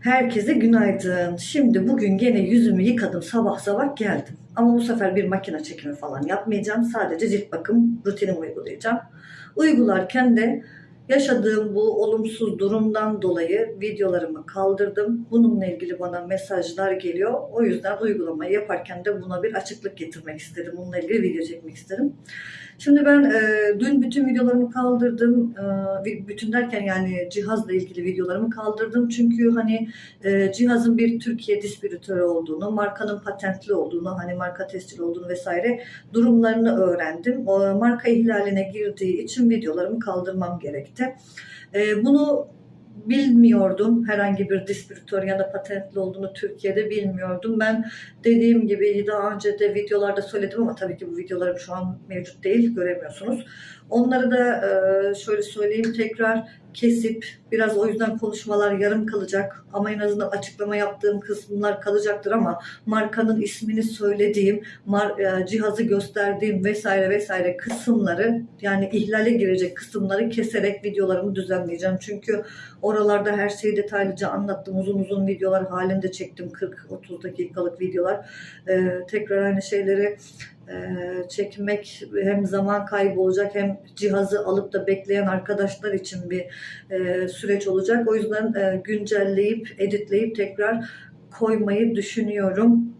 Herkese günaydın. Şimdi bugün gene yüzümü yıkadım sabah sabah geldim. Ama bu sefer bir makine çekimi falan yapmayacağım. Sadece cilt bakım rutinimi uygulayacağım. Uygularken de yaşadığım bu olumsuz durumdan dolayı videolarımı kaldırdım. Bununla ilgili bana mesajlar geliyor. O yüzden uygulamayı yaparken de buna bir açıklık getirmek istedim. Bununla ilgili video çekmek istedim. Şimdi ben e, dün bütün videolarımı kaldırdım. E, bütün derken yani cihazla ilgili videolarımı kaldırdım. Çünkü hani e, cihazın bir Türkiye distribütörü olduğunu, markanın patentli olduğunu, hani marka tescil olduğunu vesaire durumlarını öğrendim. O marka ihlaline girdiği için videolarımı kaldırmam gerekti. E, bunu bilmiyordum. Herhangi bir distribütör ya da patentli olduğunu Türkiye'de bilmiyordum. Ben dediğim gibi daha önce de videolarda söyledim ama tabii ki bu videolarım şu an mevcut değil, göremiyorsunuz. Onları da şöyle söyleyeyim tekrar kesip biraz o yüzden konuşmalar yarım kalacak ama en azından açıklama yaptığım kısımlar kalacaktır ama markanın ismini söylediğim, cihazı gösterdiğim vesaire vesaire kısımları yani ihlale girecek kısımları keserek videolarımı düzenleyeceğim. Çünkü oralarda her şeyi detaylıca anlattım. Uzun uzun videolar halinde çektim. 40-30 dakikalık videolar. Tekrar aynı şeyleri çekmek hem zaman kaybı olacak hem cihazı alıp da bekleyen arkadaşlar için bir e, süreç olacak. O yüzden e, güncelleyip, editleyip tekrar koymayı düşünüyorum.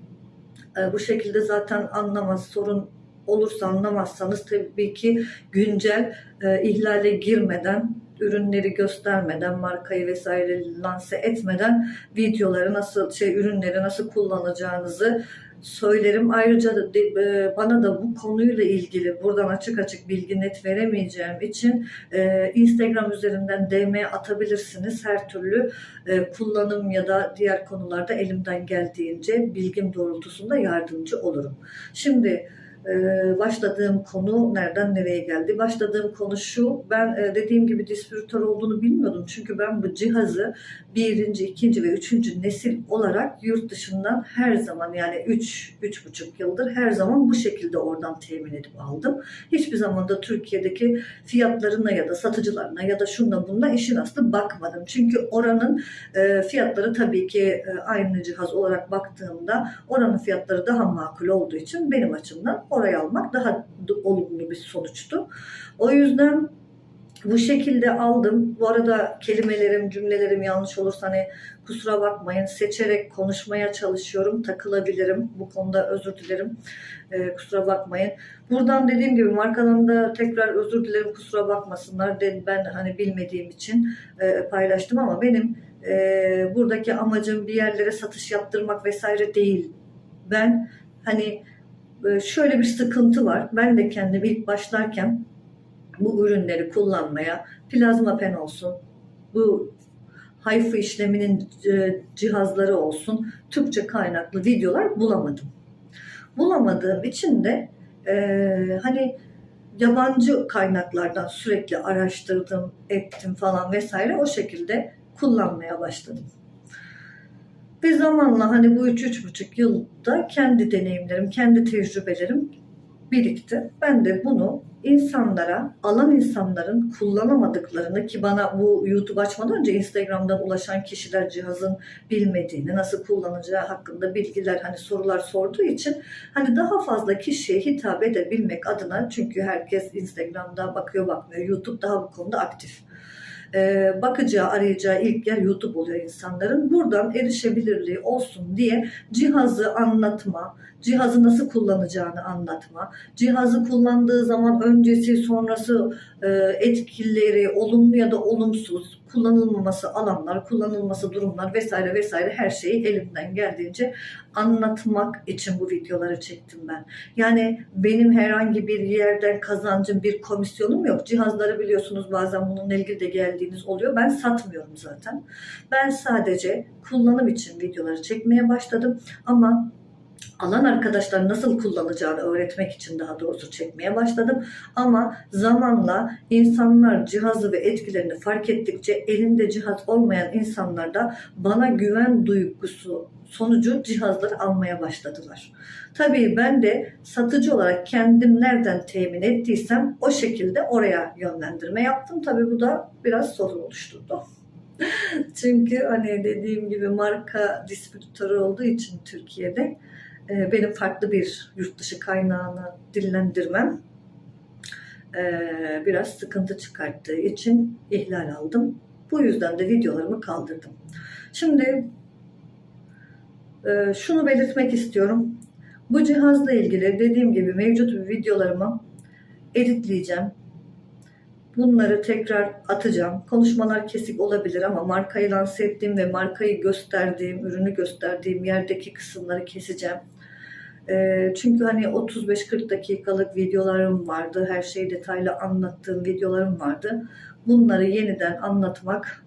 E, bu şekilde zaten anlamaz, sorun olursa anlamazsanız tabii ki güncel e, ihlale girmeden ürünleri göstermeden, markayı vesaire lanse etmeden videoları nasıl şey ürünleri nasıl kullanacağınızı söylerim. Ayrıca da, e, bana da bu konuyla ilgili buradan açık açık bilgi net veremeyeceğim için e, Instagram üzerinden DM atabilirsiniz. Her türlü e, kullanım ya da diğer konularda elimden geldiğince bilgim doğrultusunda yardımcı olurum. Şimdi başladığım konu nereden nereye geldi? Başladığım konu şu, ben e, dediğim gibi distribütör olduğunu bilmiyordum. Çünkü ben bu cihazı birinci, ikinci ve üçüncü nesil olarak yurt dışından her zaman yani üç, üç buçuk yıldır her zaman bu şekilde oradan temin edip aldım. Hiçbir zaman da Türkiye'deki fiyatlarına ya da satıcılarına ya da şunla bunla işin aslı bakmadım. Çünkü oranın e, fiyatları tabii ki e, aynı cihaz olarak baktığımda oranın fiyatları daha makul olduğu için benim açımdan oraya almak daha olumlu bir sonuçtu. O yüzden bu şekilde aldım. Bu arada kelimelerim, cümlelerim yanlış olursa hani kusura bakmayın. Seçerek konuşmaya çalışıyorum. Takılabilirim. Bu konuda özür dilerim. Ee, kusura bakmayın. Buradan dediğim gibi markanın da tekrar özür dilerim kusura bakmasınlar. Ben hani bilmediğim için e, paylaştım ama benim e, buradaki amacım bir yerlere satış yaptırmak vesaire değil. Ben hani şöyle bir sıkıntı var. Ben de kendim ilk başlarken bu ürünleri kullanmaya plazma pen olsun, bu hayfı işleminin e, cihazları olsun Türkçe kaynaklı videolar bulamadım. Bulamadığım için de e, hani yabancı kaynaklardan sürekli araştırdım, ettim falan vesaire o şekilde kullanmaya başladım. Ve zamanla hani bu üç, üç buçuk yılda kendi deneyimlerim, kendi tecrübelerim birikti. Ben de bunu insanlara, alan insanların kullanamadıklarını ki bana bu YouTube açmadan önce Instagram'dan ulaşan kişiler cihazın bilmediğini, nasıl kullanacağı hakkında bilgiler hani sorular sorduğu için hani daha fazla kişiye hitap edebilmek adına çünkü herkes Instagram'da bakıyor bakmıyor. YouTube daha bu konuda aktif e, bakacağı, arayacağı ilk yer YouTube oluyor insanların. Buradan erişebilirliği olsun diye cihazı anlatma, cihazı nasıl kullanacağını anlatma, cihazı kullandığı zaman öncesi sonrası e, etkileri olumlu ya da olumsuz, kullanılmaması alanlar, kullanılması durumlar vesaire vesaire her şeyi elimden geldiğince anlatmak için bu videoları çektim ben. Yani benim herhangi bir yerden kazancım, bir komisyonum yok. Cihazları biliyorsunuz bazen bununla ilgili de geldiğiniz oluyor. Ben satmıyorum zaten. Ben sadece kullanım için videoları çekmeye başladım ama alan arkadaşlar nasıl kullanacağını öğretmek için daha doğrusu çekmeye başladım. Ama zamanla insanlar cihazı ve etkilerini fark ettikçe elinde cihaz olmayan insanlar da bana güven duygusu sonucu cihazları almaya başladılar. Tabii ben de satıcı olarak kendim nereden temin ettiysem o şekilde oraya yönlendirme yaptım. Tabii bu da biraz sorun oluşturdu. Çünkü hani dediğim gibi marka distribütörü olduğu için Türkiye'de e, benim farklı bir yurt dışı kaynağını dillendirmem e, biraz sıkıntı çıkarttığı için ihlal aldım. Bu yüzden de videolarımı kaldırdım. Şimdi e, şunu belirtmek istiyorum. Bu cihazla ilgili dediğim gibi mevcut videolarımı editleyeceğim. Bunları tekrar atacağım. Konuşmalar kesik olabilir ama markayı lanse ettiğim ve markayı gösterdiğim, ürünü gösterdiğim yerdeki kısımları keseceğim. Ee, çünkü hani 35-40 dakikalık videolarım vardı. Her şeyi detaylı anlattığım videolarım vardı. Bunları yeniden anlatmak,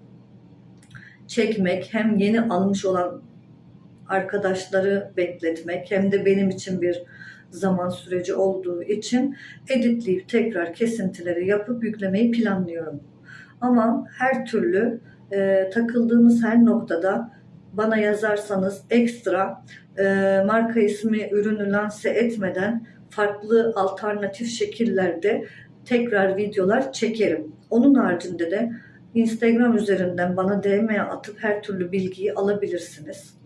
çekmek hem yeni almış olan arkadaşları bekletmek hem de benim için bir zaman süreci olduğu için editleyip tekrar kesintileri yapıp yüklemeyi planlıyorum. Ama her türlü e, takıldığınız her noktada bana yazarsanız ekstra e, marka ismi ürünü lanse etmeden farklı alternatif şekillerde tekrar videolar çekerim. Onun haricinde de Instagram üzerinden bana DM atıp her türlü bilgiyi alabilirsiniz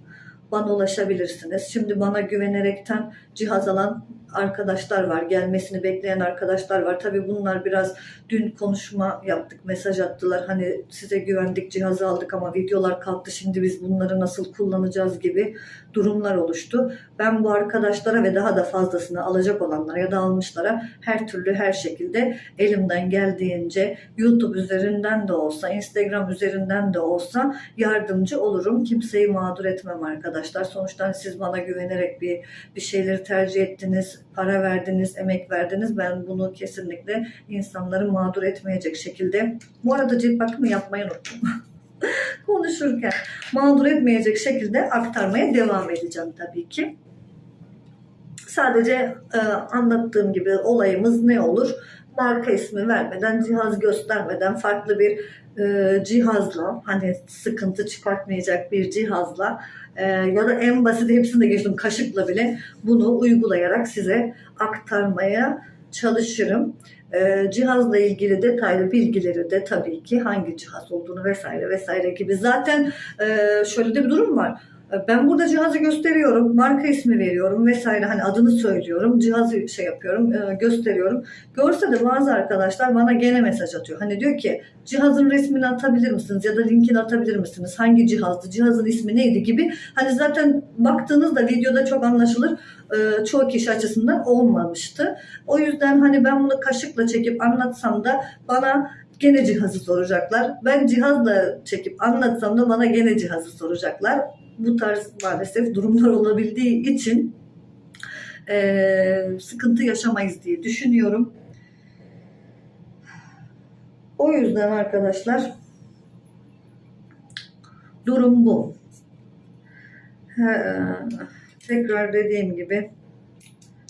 bana ulaşabilirsiniz. Şimdi bana güvenerekten cihaz alan arkadaşlar var. Gelmesini bekleyen arkadaşlar var. Tabii bunlar biraz dün konuşma yaptık. Mesaj attılar. Hani size güvendik cihazı aldık ama videolar kalktı. Şimdi biz bunları nasıl kullanacağız gibi durumlar oluştu. Ben bu arkadaşlara ve daha da fazlasını alacak olanlara ya da almışlara her türlü her şekilde elimden geldiğince YouTube üzerinden de olsa, Instagram üzerinden de olsa yardımcı olurum. Kimseyi mağdur etmem arkadaşlar. Sonuçta siz bana güvenerek bir bir şeyleri tercih ettiniz, para verdiniz, emek verdiniz. Ben bunu kesinlikle insanları mağdur etmeyecek şekilde. Bu arada cilt bakımı yapmayı unuttum. Konuşurken mağdur etmeyecek şekilde aktarmaya devam edeceğim tabii ki. Sadece e, anlattığım gibi olayımız ne olur? Marka ismi vermeden, cihaz göstermeden farklı bir e, cihazla hani sıkıntı çıkartmayacak bir cihazla e, ya da en basit hepsini de geçtim kaşıkla bile bunu uygulayarak size aktarmaya çalışırım. E, cihazla ilgili detaylı bilgileri de tabii ki hangi cihaz olduğunu vesaire vesaire gibi. Zaten e, şöyle de bir durum var. Ben burada cihazı gösteriyorum, marka ismi veriyorum vesaire hani adını söylüyorum, cihazı şey yapıyorum, e, gösteriyorum. Görse de bazı arkadaşlar bana gene mesaj atıyor. Hani diyor ki cihazın resmini atabilir misiniz ya da linkini atabilir misiniz? Hangi cihazdı, cihazın ismi neydi gibi. Hani zaten baktığınızda videoda çok anlaşılır. E, çoğu kişi açısından olmamıştı. O yüzden hani ben bunu kaşıkla çekip anlatsam da bana gene cihazı soracaklar. Ben cihazla çekip anlatsam da bana gene cihazı soracaklar bu tarz maalesef durumlar olabildiği için e, sıkıntı yaşamayız diye düşünüyorum. O yüzden arkadaşlar durum bu. He, tekrar dediğim gibi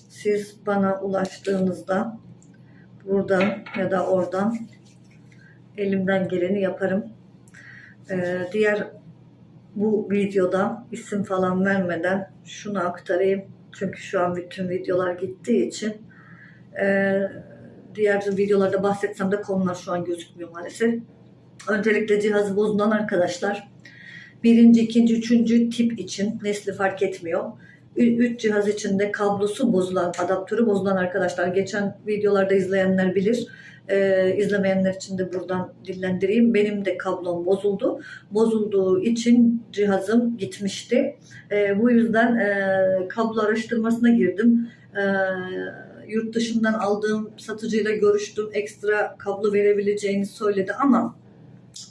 siz bana ulaştığınızda buradan ya da oradan elimden geleni yaparım. Ee, diğer bu videoda isim falan vermeden şunu aktarayım. Çünkü şu an bütün videolar gittiği için e, diğer videolarda bahsetsem de konular şu an gözükmüyor maalesef. Öncelikle cihazı bozulan arkadaşlar birinci, ikinci, üçüncü tip için nesli fark etmiyor. Üç cihaz içinde kablosu bozulan, adaptörü bozulan arkadaşlar geçen videolarda izleyenler bilir e, izlemeyenler için de buradan dillendireyim. Benim de kablom bozuldu. Bozulduğu için cihazım gitmişti. E, bu yüzden e, kablo araştırmasına girdim. E, yurt dışından aldığım satıcıyla görüştüm. Ekstra kablo verebileceğini söyledi ama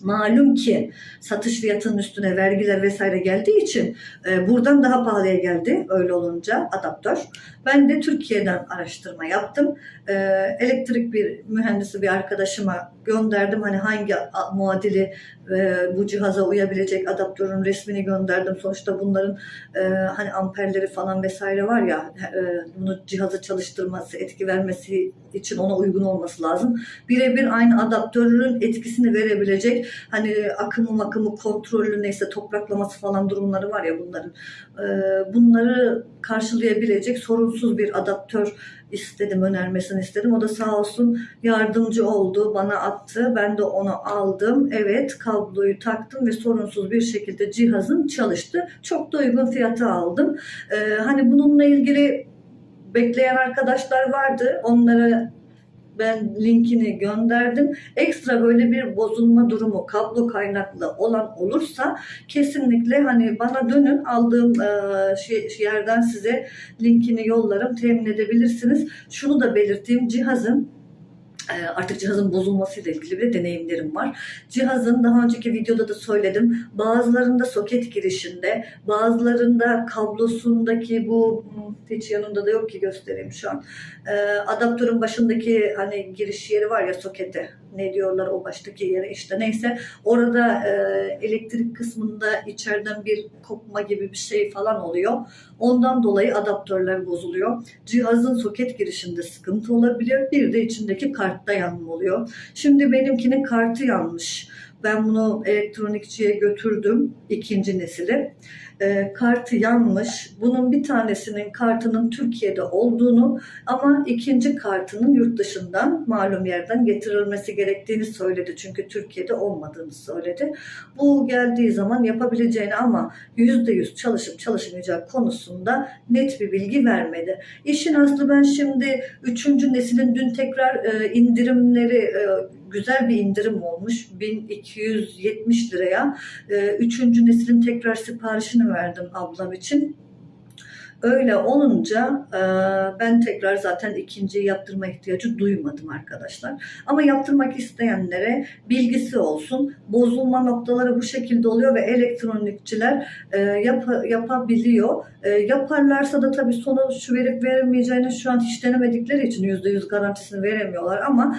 Malum ki satış fiyatının üstüne vergiler vesaire geldiği için e, buradan daha pahalıya geldi öyle olunca adaptör. Ben de Türkiye'den araştırma yaptım. E, elektrik bir mühendisi bir arkadaşıma gönderdim. Hani hangi muadili e, bu cihaza uyabilecek adaptörün resmini gönderdim. Sonuçta bunların e, hani amperleri falan vesaire var ya e, bunu cihazı çalıştırması, etki vermesi için ona uygun olması lazım. Birebir aynı adaptörün etkisini verebilecek hani akımı makımı kontrollü neyse topraklaması falan durumları var ya bunların e, bunları karşılayabilecek sorunsuz bir adaptör istedim önermesini istedim. O da sağ olsun yardımcı oldu bana attı. Ben de onu aldım. Evet kabloyu taktım ve sorunsuz bir şekilde cihazım çalıştı. Çok da uygun fiyata aldım. Ee, hani bununla ilgili bekleyen arkadaşlar vardı. Onlara ben linkini gönderdim. Ekstra böyle bir bozulma durumu kablo kaynaklı olan olursa kesinlikle hani bana dönün aldığım e, şey, yerden size linkini yollarım temin edebilirsiniz. Şunu da belirteyim cihazın artık cihazın bozulmasıyla ilgili bir deneyimlerim var. Cihazın daha önceki videoda da söyledim. Bazılarında soket girişinde, bazılarında kablosundaki bu hmm, hiç yanında da yok ki göstereyim şu an. E, adaptörün başındaki hani giriş yeri var ya sokete. Ne diyorlar o baştaki yere işte neyse. Orada e, elektrik kısmında içeriden bir kopma gibi bir şey falan oluyor. Ondan dolayı adaptörler bozuluyor. Cihazın soket girişinde sıkıntı olabiliyor. Bir de içindeki kartta yanma oluyor. Şimdi benimkinin kartı yanmış. Ben bunu elektronikçiye götürdüm ikinci nesili. Ee, kartı yanmış. Bunun bir tanesinin kartının Türkiye'de olduğunu ama ikinci kartının yurt dışından malum yerden getirilmesi gerektiğini söyledi. Çünkü Türkiye'de olmadığını söyledi. Bu geldiği zaman yapabileceğini ama %100 çalışıp çalışmayacağı konusunda net bir bilgi vermedi. İşin aslı ben şimdi üçüncü neslin dün tekrar e, indirimleri e, güzel bir indirim olmuş. 1270 liraya e, üçüncü neslin tekrar siparişini verdim ablam için. Öyle olunca e, ben tekrar zaten ikinciyi yaptırma ihtiyacı duymadım arkadaşlar. Ama yaptırmak isteyenlere bilgisi olsun. Bozulma noktaları bu şekilde oluyor ve elektronikçiler e, yap- yapabiliyor. E, yaparlarsa da tabii sonuç verip veremeyeceğini şu an hiç denemedikleri için %100 garantisini veremiyorlar ama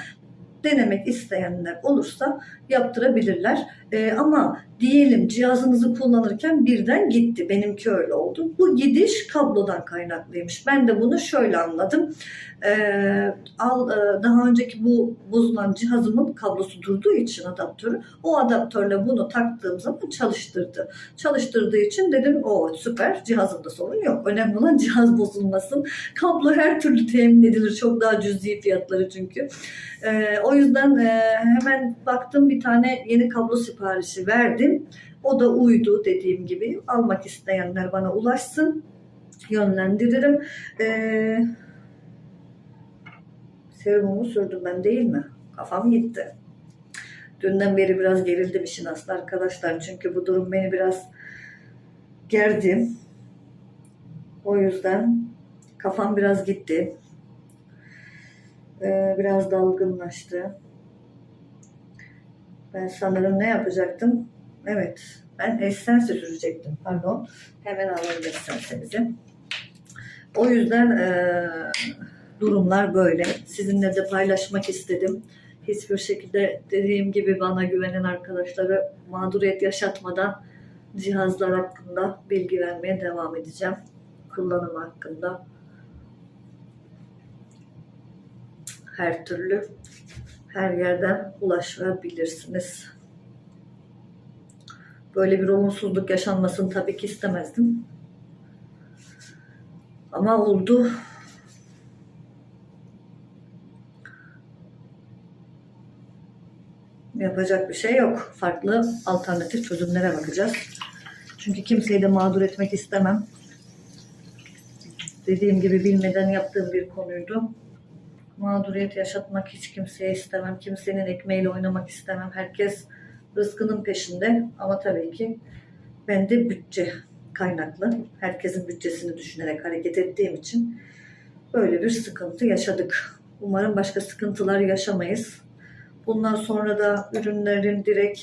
denemek isteyenler olursa yaptırabilirler. Ee, ama diyelim cihazınızı kullanırken birden gitti. Benimki öyle oldu. Bu gidiş kablodan kaynaklıymış. Ben de bunu şöyle anladım. Ee, al, e, daha önceki bu bozulan cihazımın kablosu durduğu için adaptörü o adaptörle bunu taktığım zaman çalıştırdı. Çalıştırdığı için dedim o süper cihazımda sorun yok. Önemli olan cihaz bozulmasın. Kablo her türlü temin edilir. Çok daha cüzi fiyatları çünkü. Ee, o yüzden e, hemen baktım bir tane yeni kablo siparişi verdim. O da uydu dediğim gibi. Almak isteyenler bana ulaşsın. Yönlendiririm. Ee, serumumu sürdüm ben değil mi? Kafam gitti. Dünden beri biraz gerildim işin aslı arkadaşlar. Çünkü bu durum beni biraz gerdi. O yüzden kafam biraz gitti. Ee, biraz dalgınlaştı. Ben sanırım ne yapacaktım? Evet, ben Essence sürecektim. Pardon. Hemen alalım Essence'imizi. O yüzden eee, durumlar böyle. Sizinle de paylaşmak istedim. Hiçbir şekilde dediğim gibi bana güvenen arkadaşlara mağduriyet yaşatmadan cihazlar hakkında bilgi vermeye devam edeceğim. Kullanım hakkında. Her türlü her yerden ulaşabilirsiniz. Böyle bir olumsuzluk yaşanmasını tabii ki istemezdim. Ama oldu. Yapacak bir şey yok. Farklı alternatif çözümlere bakacağız. Çünkü kimseyi de mağdur etmek istemem. Dediğim gibi bilmeden yaptığım bir konuydu. Mağduriyet yaşatmak hiç kimseye istemem. Kimsenin ekmeğiyle oynamak istemem. Herkes rızkının peşinde ama tabii ki ben de bütçe kaynaklı. Herkesin bütçesini düşünerek hareket ettiğim için böyle bir sıkıntı yaşadık. Umarım başka sıkıntılar yaşamayız. Bundan sonra da ürünlerin direkt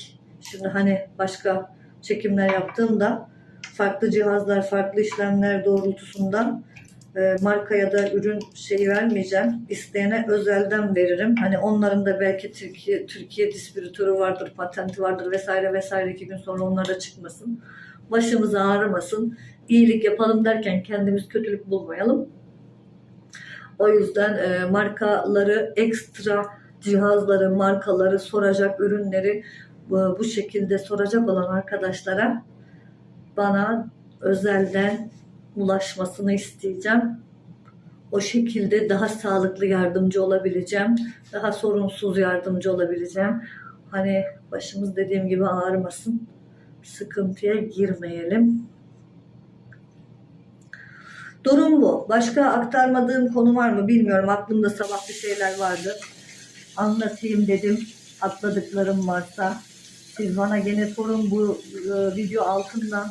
şimdi hani başka çekimler yaptığımda farklı cihazlar, farklı işlemler doğrultusunda e, marka ya da ürün şeyi vermeyeceğim. İsteyene özelden veririm. Hani onların da belki Türkiye Türkiye distribütörü vardır, patenti vardır vesaire vesaire iki gün sonra onlar da çıkmasın. Başımız ağrımasın. İyilik yapalım derken kendimiz kötülük bulmayalım. O yüzden e, markaları ekstra cihazları, markaları, soracak ürünleri bu, bu şekilde soracak olan arkadaşlara bana özelden ulaşmasını isteyeceğim. O şekilde daha sağlıklı yardımcı olabileceğim. Daha sorunsuz yardımcı olabileceğim. Hani başımız dediğim gibi ağrımasın. Sıkıntıya girmeyelim. Durum bu. Başka aktarmadığım konu var mı bilmiyorum. Aklımda sabah bir şeyler vardı. Anlatayım dedim. Atladıklarım varsa. Siz bana gene sorun bu e, video altından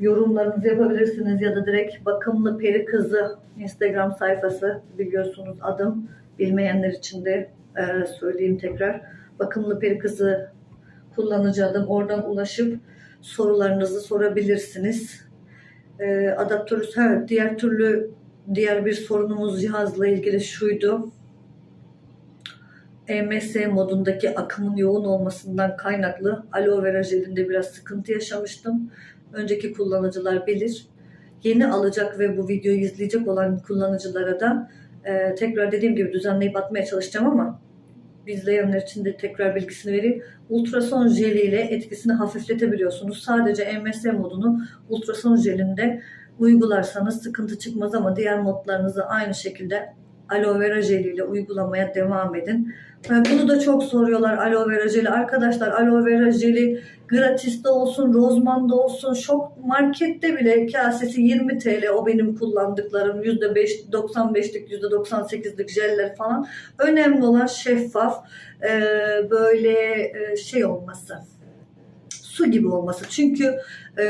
yorumlarınızı yapabilirsiniz ya da direkt bakımlı peri kızı Instagram sayfası biliyorsunuz adım. Bilmeyenler için de e, söyleyeyim tekrar. Bakımlı peri kızı kullanıcı adım. Oradan ulaşıp sorularınızı sorabilirsiniz. E, adaptörüs ha, diğer türlü diğer bir sorunumuz cihazla ilgili şuydu. EMS modundaki akımın yoğun olmasından kaynaklı aloe vera jelinde biraz sıkıntı yaşamıştım. Önceki kullanıcılar bilir. Yeni alacak ve bu videoyu izleyecek olan kullanıcılara da e, tekrar dediğim gibi düzenleyip atmaya çalışacağım ama izleyenler için de tekrar bilgisini vereyim. Ultrason jeliyle etkisini hafifletebiliyorsunuz. Sadece EMS modunu ultrason jelinde uygularsanız sıkıntı çıkmaz ama diğer modlarınızı aynı şekilde aloe vera jeliyle uygulamaya devam edin. Yani bunu da çok soruyorlar aloe vera jeli. Arkadaşlar aloe vera jeli gratiste olsun, rozmanda olsun, şok markette bile kasesi 20 TL o benim kullandıklarım %5, 95'lik, %98'lik jeller falan. Önemli olan şeffaf, e, böyle e, şey olması su gibi olması. Çünkü e,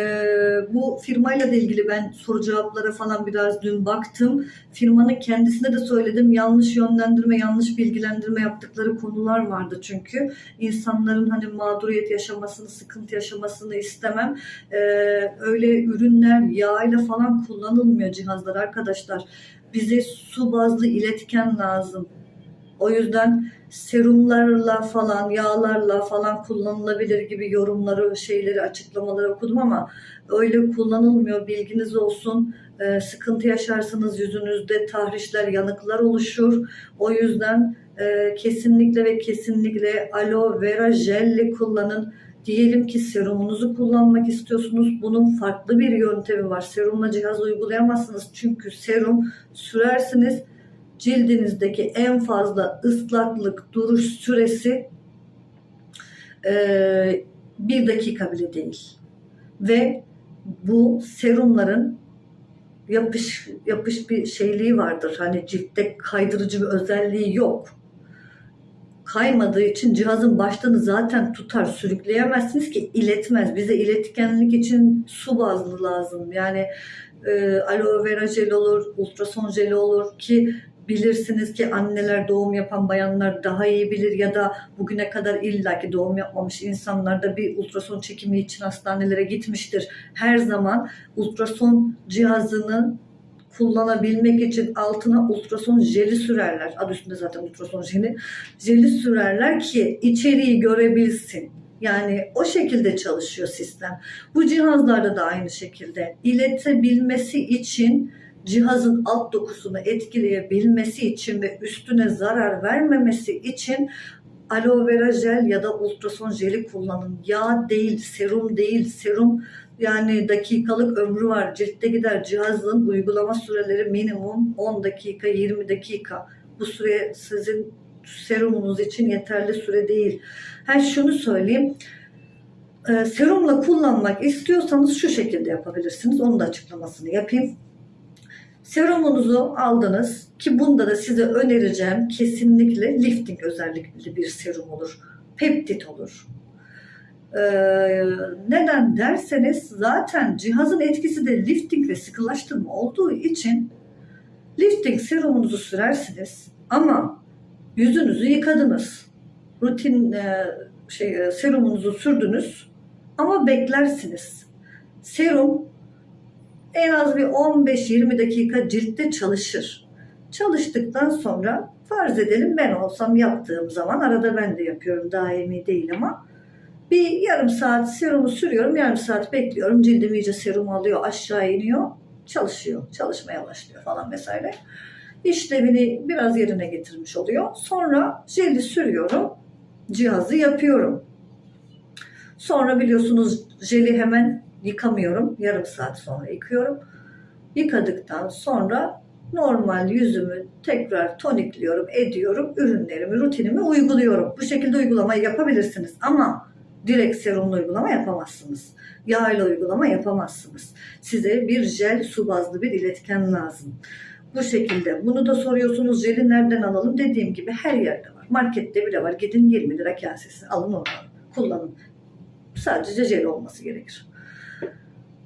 bu firmayla da ilgili ben soru cevaplara falan biraz dün baktım. Firmanın kendisine de söyledim. Yanlış yönlendirme, yanlış bilgilendirme yaptıkları konular vardı çünkü. insanların hani mağduriyet yaşamasını, sıkıntı yaşamasını istemem. E, öyle ürünler yağıyla falan kullanılmıyor cihazlar arkadaşlar. Bize su bazlı iletken lazım. O yüzden serumlarla falan, yağlarla falan kullanılabilir gibi yorumları, şeyleri, açıklamaları okudum ama öyle kullanılmıyor. Bilginiz olsun. Ee, sıkıntı yaşarsınız yüzünüzde tahrişler, yanıklar oluşur. O yüzden e, kesinlikle ve kesinlikle aloe vera jelli kullanın. Diyelim ki serumunuzu kullanmak istiyorsunuz. Bunun farklı bir yöntemi var. Serumla cihaz uygulayamazsınız. Çünkü serum sürersiniz cildinizdeki en fazla ıslaklık duruş süresi e, bir dakika bile değil. Ve bu serumların yapış yapış bir şeyliği vardır. Hani ciltte kaydırıcı bir özelliği yok. Kaymadığı için cihazın başlığını zaten tutar, sürükleyemezsiniz ki iletmez. Bize iletkenlik için su bazlı lazım. Yani e, aloe vera jel olur, ultrason jeli olur ki bilirsiniz ki anneler doğum yapan bayanlar daha iyi bilir ya da bugüne kadar illaki doğum yapmamış insanlar da bir ultrason çekimi için hastanelere gitmiştir. Her zaman ultrason cihazını kullanabilmek için altına ultrason jeli sürerler. Adı üstünde zaten ultrason jeli. Jeli sürerler ki içeriği görebilsin. Yani o şekilde çalışıyor sistem. Bu cihazlarda da aynı şekilde iletebilmesi için cihazın alt dokusunu etkileyebilmesi için ve üstüne zarar vermemesi için aloe vera jel ya da ultrason jeli kullanın. Yağ değil, serum değil. Serum yani dakikalık ömrü var. Ciltte gider. Cihazın uygulama süreleri minimum 10 dakika, 20 dakika. Bu süre sizin serumunuz için yeterli süre değil. Ha şunu söyleyeyim. Ee, serumla kullanmak istiyorsanız şu şekilde yapabilirsiniz. Onun da açıklamasını yapayım. Serumunuzu aldınız ki bunda da size önereceğim kesinlikle lifting özellikli bir serum olur. Peptit olur. Ee, neden derseniz zaten cihazın etkisi de lifting ve sıkılaştırma olduğu için lifting serumunuzu sürersiniz ama yüzünüzü yıkadınız. Rutin e, şey e, serumunuzu sürdünüz ama beklersiniz. Serum en az bir 15-20 dakika ciltte çalışır. Çalıştıktan sonra farz edelim ben olsam yaptığım zaman arada ben de yapıyorum daimi değil ama bir yarım saat serumu sürüyorum yarım saat bekliyorum cildim iyice serum alıyor aşağı iniyor çalışıyor çalışmaya başlıyor falan vesaire. İşlevini biraz yerine getirmiş oluyor. Sonra jeli sürüyorum cihazı yapıyorum. Sonra biliyorsunuz jeli hemen yıkamıyorum. Yarım saat sonra yıkıyorum. Yıkadıktan sonra normal yüzümü tekrar tonikliyorum, ediyorum. Ürünlerimi, rutinimi uyguluyorum. Bu şekilde uygulamayı yapabilirsiniz ama direkt serumla uygulama yapamazsınız. Yağ ile uygulama yapamazsınız. Size bir jel su bazlı bir iletken lazım. Bu şekilde. Bunu da soruyorsunuz jeli nereden alalım? Dediğim gibi her yerde var. Markette bile var. Gidin 20 lira kasesi. Alın oradan. Kullanın. Sadece jel olması gerekir.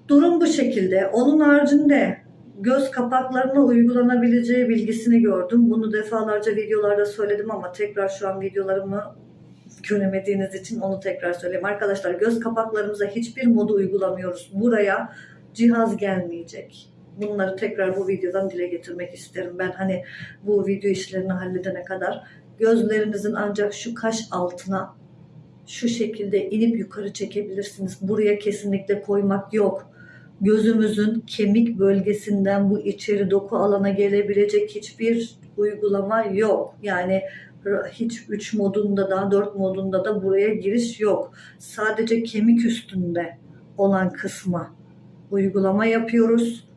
Durum bu şekilde. Onun haricinde göz kapaklarına uygulanabileceği bilgisini gördüm. Bunu defalarca videolarda söyledim ama tekrar şu an videolarımı göremediğiniz için onu tekrar söyleyeyim. Arkadaşlar göz kapaklarımıza hiçbir modu uygulamıyoruz. Buraya cihaz gelmeyecek. Bunları tekrar bu videodan dile getirmek isterim. Ben hani bu video işlerini halledene kadar gözlerinizin ancak şu kaş altına şu şekilde inip yukarı çekebilirsiniz. Buraya kesinlikle koymak yok. Gözümüzün kemik bölgesinden bu içeri doku alana gelebilecek hiçbir uygulama yok. Yani hiç 3 modunda da 4 modunda da buraya giriş yok. Sadece kemik üstünde olan kısma uygulama yapıyoruz.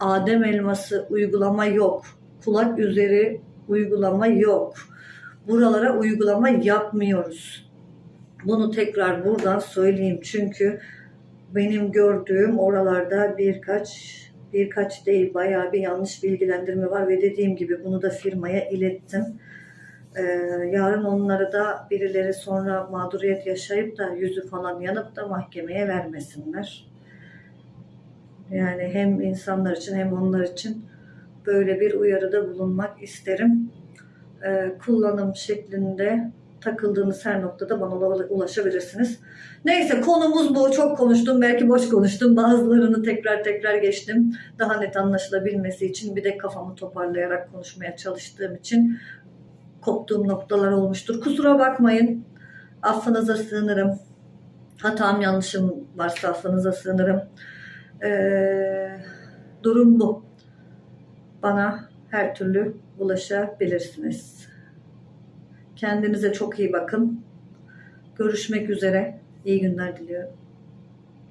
Adem elması uygulama yok. Kulak üzeri uygulama yok. Buralara uygulama yapmıyoruz. Bunu tekrar buradan söyleyeyim çünkü benim gördüğüm oralarda birkaç birkaç değil bayağı bir yanlış bilgilendirme var ve dediğim gibi bunu da firmaya ilettim. Ee, yarın onları da birileri sonra mağduriyet yaşayıp da yüzü falan yanıp da mahkemeye vermesinler. Yani hem insanlar için hem onlar için böyle bir uyarıda bulunmak isterim. Ee, kullanım şeklinde takıldığınız her noktada bana ulaşabilirsiniz. Neyse konumuz bu. Çok konuştum. Belki boş konuştum. Bazılarını tekrar tekrar geçtim. Daha net anlaşılabilmesi için bir de kafamı toparlayarak konuşmaya çalıştığım için koptuğum noktalar olmuştur. Kusura bakmayın. Affınıza sığınırım. Hatam yanlışım varsa affınıza sığınırım. Ee, durum bu. Bana her türlü ulaşabilirsiniz. Kendinize çok iyi bakın. Görüşmek üzere. İyi günler diliyorum.